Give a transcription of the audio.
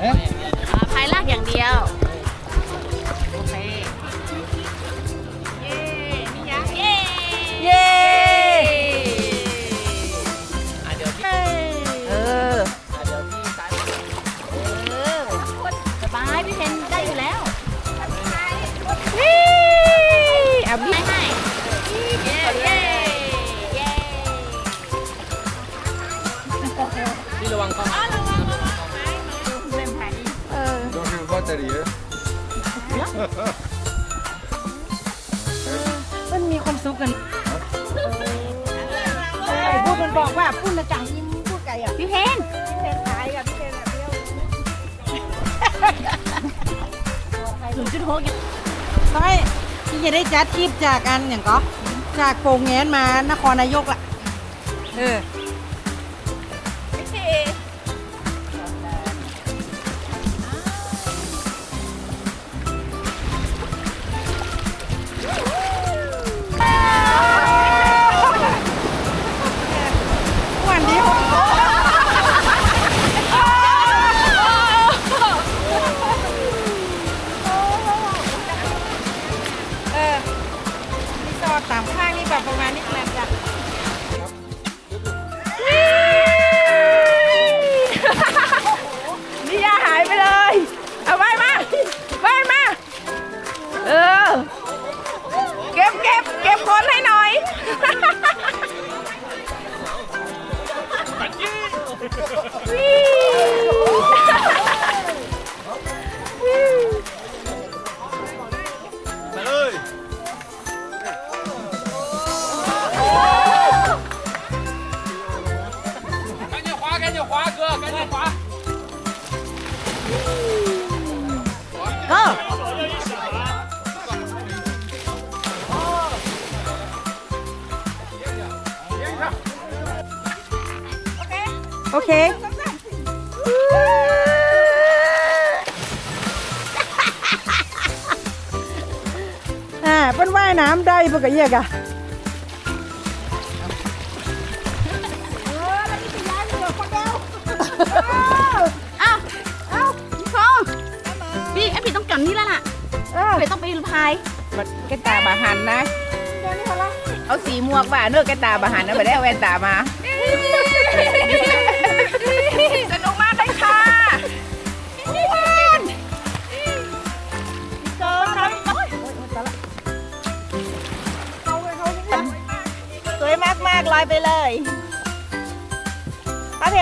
เอ๊ะอ่าพายลากอย่างเดียวโอเคเย้นี่ยังเย้เย้อะเดี๋ยวพี่เอออะเดี๋ยวพี่ซ้ายมือเออสบายพี่เพนได้อยู่แล้วนี่เอาพี่ให้ให้เย้เย้เย้พี่ระวังกล้อง Donc je vois derrière. มันมีความสุขกันพูดมันบอกว่าพูดนะจังยิ้มพูดไก่อะพี่เพนเพนขายกับพี่เพนแบบเดียวศูนย์จุดหกยังต้อยพี่จะได้จัดคลิปจากอันอย่างก็จากโป่งแงนมานครนายกล่ะ เออ ดตามข้างนี่แบบประมาณนี้แหละจ้ะ chìa khóa cơ cái chìa khóa cơ Okay. à, bên vai nào đây, bên cái gì cả. อ้าวอ้าวพี่ฟองพี่ไอพี่ต้องจอนนี่แล้วล่ะเออไต้องไปพายบัดแกตาบาหันนะเอาสีม่วงว่าเนื้อะแกตาบาหันนะไปได้เอาแว่นตามา สนุกมากเลยค่ะเจอครับสวยมากๆลอยไปเลยพระเพล